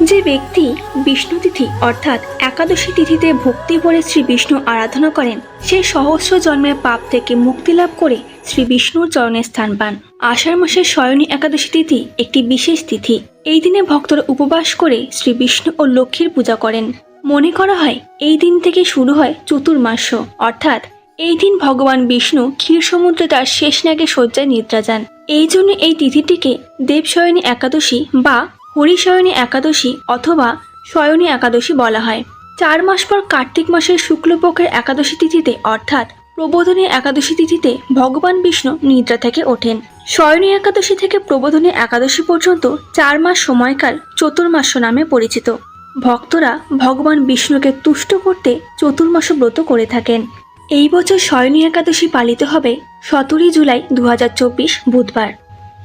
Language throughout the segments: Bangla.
যে ব্যক্তি বিষ্ণু তিথি অর্থাৎ একাদশী তিথিতে ভক্তি ভরে শ্রী বিষ্ণু আরাধনা করেন সে সহস্র জন্মের পাপ থেকে মুক্তি লাভ করে শ্রী বিষ্ণুর চরণে স্থান পান। আষাঢ় মাসের শয়নী একাদশী তিথি একটি বিশেষ তিথি। এই দিনে ভক্তরা উপবাস করে শ্রী বিষ্ণু ও লক্ষ্মীর পূজা করেন। মনে করা হয়, এই দিন থেকে শুরু হয় চতুর্মাস্য অর্থাৎ এই দিন ভগবান বিষ্ণু ক্ষীর সমুদ্রে তার শেষ নাগে শয্যায় নিদ্রা যান। এই জন্য এই তিথিটিকে দেবশয়নী একাদশী বা হরিশয়নী একাদশী অথবা শয়নী একাদশী বলা হয়। চার মাস পর কার্তিক মাসের শুক্লপক্ষের একাদশী তিথিতে অর্থাৎ প্রবোধনী একাদশী তিথিতে ভগবান বিষ্ণু নিদ্রা থেকে ওঠেন। শয়নী একাদশী থেকে প্রবোধনী একাদশী পর্যন্ত চার মাস সময়কাল চতুর্মাস নামে পরিচিত। ভক্তরা ভগবান বিষ্ণুকে তুষ্ট করতে চতুর্মাস ব্রত করে থাকেন। এই বছর শয়নী একাদশী পালিত হবে সতেরোই জুলাই দু হাজার চব্বিশ বুধবার।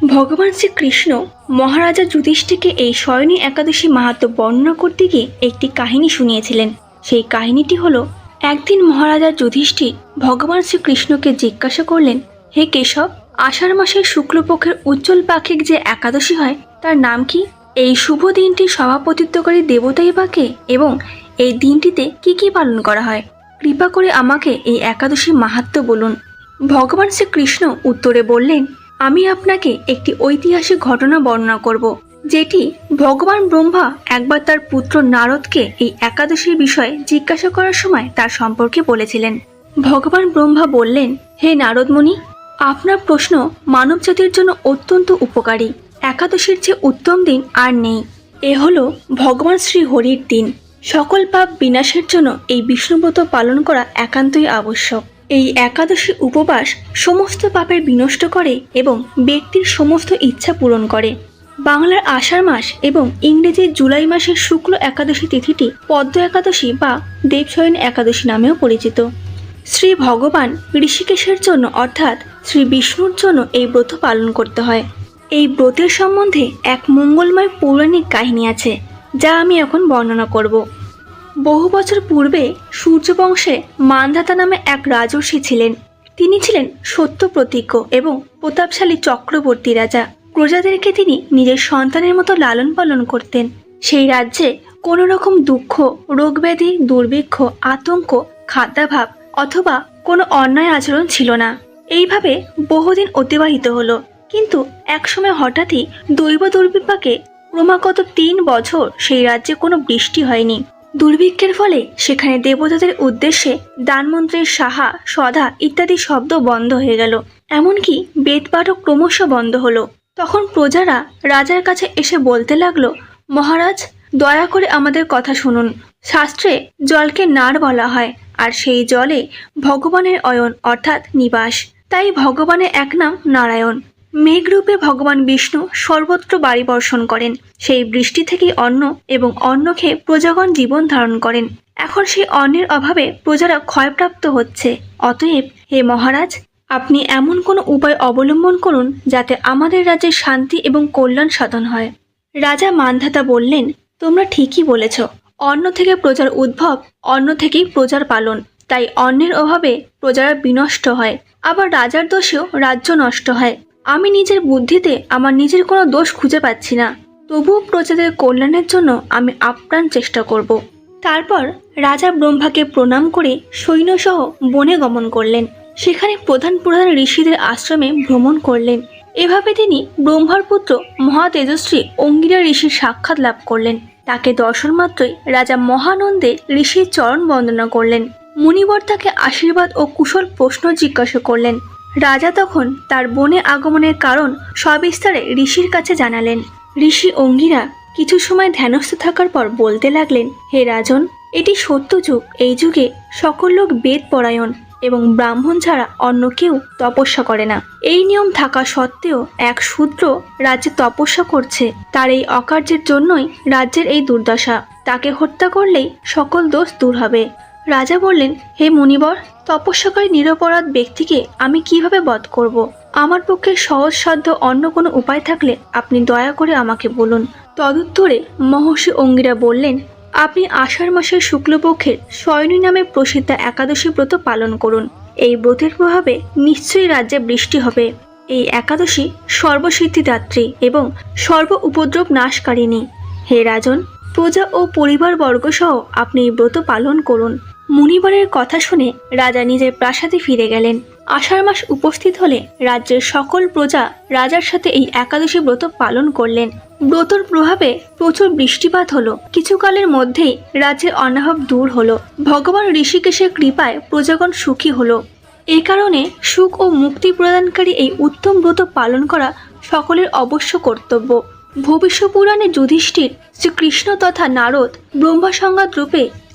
ভগবান শ্রীকৃষ্ণ মহারাজা যুধিষ্ঠিকে এই শয়নী একাদশী মাহাত্ম বর্ণনা করতে গিয়ে একটি কাহিনী শুনিয়েছিলেন। সেই কাহিনীটি হল, একদিন মহারাজা যুধিষ্ঠির ভগবান শ্রীকৃষ্ণকে জিজ্ঞাসা করলেন, হে কেশব, আষাঢ় মাসের শুক্লপক্ষের উজ্জ্বল পাখিক যে একাদশী হয়, তার নাম কি? এই শুভ দিনটি সভাপতিত্বকারী দেবতাই বা কে? এবং এই দিনটিতে কি কি পালন করা হয়? কৃপা করে আমাকে এই একাদশী মাহাত্ম বলুন। ভগবান শ্রীকৃষ্ণ উত্তরে বললেন আমি আপনাকে একটি ঐতিহাসিক ঘটনা বর্ণনা করব, যেটি ভগবান ব্রহ্মা একবার তার পুত্র নারদকে এই একাদশীর বিষয়ে জিজ্ঞাসা করার সময় তার সম্পর্কে বলেছিলেন। ভগবান ব্রহ্মা বললেন, হে নারদমণি, আপনার প্রশ্ন মানবজাতির জন্য অত্যন্ত উপকারী। একাদশীর চেয়ে উত্তম দিন আর নেই। এ হলো ভগবান শ্রী হরির দিন। সকল পাপ বিনাশের জন্য এই বিষ্ণুব্রত পালন করা একান্তই আবশ্যক। এই একাদশী উপবাস সমস্ত পাপের বিনষ্ট করে এবং ব্যক্তির সমস্ত ইচ্ছা পূরণ করে। বাংলার আষাঢ় মাস এবং ইংরেজির জুলাই মাসের শুক্ল একাদশী তিথিটি পদ্ম একাদশী বা দেবশয়ন একাদশী নামেও পরিচিত। শ্রী ভগবান ঋষিকেশের জন্য অর্থাৎ শ্রী বিষ্ণুর জন্য এই ব্রত পালন করতে হয়। এই ব্রতের সম্বন্ধে এক মঙ্গলময় পৌরাণিক কাহিনী আছে, যা আমি এখন বর্ণনা করব। বহু বছর পূর্বে সূর্যবংশে মানধাতা নামে এক রাজর্ষি ছিলেন। তিনি ছিলেন সত্য প্রতিজ্ঞ এবং প্রতাপশালী চক্রবর্তী রাজা। প্রজাদেরকে তিনি নিজের সন্তানের মতো লালন পালন করতেন। সেই রাজ্যে কোনো রকম দুঃখ, রোগব্যাধি, দুর্ভিক্ষ, আতঙ্ক, খাদ্যাভাব অথবা কোনো অন্যায় আচরণ ছিল না। এইভাবে বহুদিন অতিবাহিত হলো। কিন্তু একসময় হঠাৎই দৈব দুর্বিপাকে ক্রমাগত তিন বছর সেই রাজ্যে কোনো বৃষ্টি হয়নি। দুর্ভিক্ষের ফলে সেখানে দেবতাদের উদ্দেশ্যে দানমন্ত্রের সাহা সদা ইত্যাদি শব্দ বন্ধ হয়ে গেল। এমনকি বেদপাঠও ক্রমশ বন্ধ হলো। তখন প্রজারা রাজার কাছে এসে বলতে লাগল, মহারাজ, দয়া করে আমাদের কথা শুনুন। শাস্ত্রে জলকে নার বলা হয়, আর সেই জলে ভগবানের অয়ন অর্থাৎ নিবাস। তাই ভগবানের এক নাম নারায়ণ। মেঘরূপে ভগবান বিষ্ণু সর্বত্র বাড়ি বর্ষণ করেন। সেই বৃষ্টি থেকেই অন্ন এবং অন্ন খেয়ে প্রজাগণ জীবন ধারণ করেন। এখন সেই অন্নের অভাবে প্রজারা ক্ষয়প্রাপ্ত হচ্ছে। অতএব, হে মহারাজ, আপনি এমন কোনো উপায় অবলম্বন করুন যাতে আমাদের রাজ্যে শান্তি এবং কল্যাণ সাধন হয়। রাজা মানধাতা বললেন, তোমরা ঠিকই বলেছ। অন্ন থেকে প্রজার উদ্ভব, অন্ন থেকেই প্রজার পালন। তাই অন্নের অভাবে প্রজারা বিনষ্ট হয়। আবার রাজার দোষেও রাজ্য নষ্ট হয়। আমি নিজের বুদ্ধিতে আমার নিজের কোনো দোষ খুঁজে পাচ্ছি না। তবুও প্রজাদের কল্যাণের জন্য আমি আপ্রাণ চেষ্টা করব। তারপর রাজা ব্রহ্মাকে প্রণাম করে সৈন্যসহ বনে গমন করলেন। সেখানে প্রধান প্রধান ঋষিদের আশ্রমে ভ্রমণ করলেন। এভাবে তিনি ব্রহ্মার পুত্র মহা অঙ্গিরা ঋষির সাক্ষাৎ লাভ করলেন। তাকে দর্শন মাত্রই রাজা মহানন্দে ঋষির চরণ বন্দনা করলেন। মুনিবর তাকে আশীর্বাদ ও কুশল প্রশ্ন জিজ্ঞাসা করলেন রাজা তখন তার বনে আগমনের কারণ সবিস্তারে ঋষির কাছে জানালেন। ঋষি অঙ্গিরা কিছু সময় ধ্যানস্থ থাকার পর বলতে লাগলেন, হে রাজন, এটি সত্য যুগ। এই যুগে সকল লোক বেদ পরায়ণ এবং ব্রাহ্মণ ছাড়া অন্য কেউ তপস্যা করে না। এই নিয়ম থাকা সত্ত্বেও এক শূদ্র রাজ্যে তপস্যা করছে। তার এই অকার্যের জন্যই রাজ্যের এই দুর্দশা। তাকে হত্যা করলেই সকল দোষ দূর হবে। রাজা বললেন, হে মুনিবর তপস্যাকারী নিরপরাধ ব্যক্তিকে আমি কীভাবে বধ করব। আমার পক্ষে সহজসাধ্য অন্য কোনো উপায় থাকলে আপনি দয়া করে আমাকে বলুন। তদুত্তরে মহর্ষি অঙ্গিরা বললেন, আপনি আষাঢ় মাসের শুক্লপক্ষের শয়নী নামে প্রসিদ্ধ একাদশী ব্রত পালন করুন। এই ব্রতের প্রভাবে নিশ্চয়ই রাজ্যে বৃষ্টি হবে। এই একাদশী সর্বসিদ্ধিদাত্রী এবং সর্ব উপদ্রব নাশকারিণী। হে রাজন, প্রজা ও পরিবারবর্গ সহ আপনি এই ব্রত পালন করুন। মুনিবরের কথা শুনে রাজা নিজের প্রাসাদে ফিরে গেলেন। আষাঢ় মাস উপস্থিত হলে রাজ্যের সকল প্রজা রাজার সাথে এই একাদশী ব্রত পালন করলেন। ব্রতর প্রভাবে প্রচুর বৃষ্টিপাত হলো। কিছুকালের মধ্যেই রাজ্যের অনাভাব দূর হলো। ভগবান ঋষিকেশের কৃপায় প্রজাগণ সুখী হলো। এই কারণে সুখ ও মুক্তি প্রদানকারী এই উত্তম ব্রত পালন করা সকলের অবশ্য কর্তব্য। ভবিষ্য পুরাণে যুধিষ্ঠির শ্রীকৃষ্ণ তথা নারদ ব্রহ্মা সংঘাত রূপে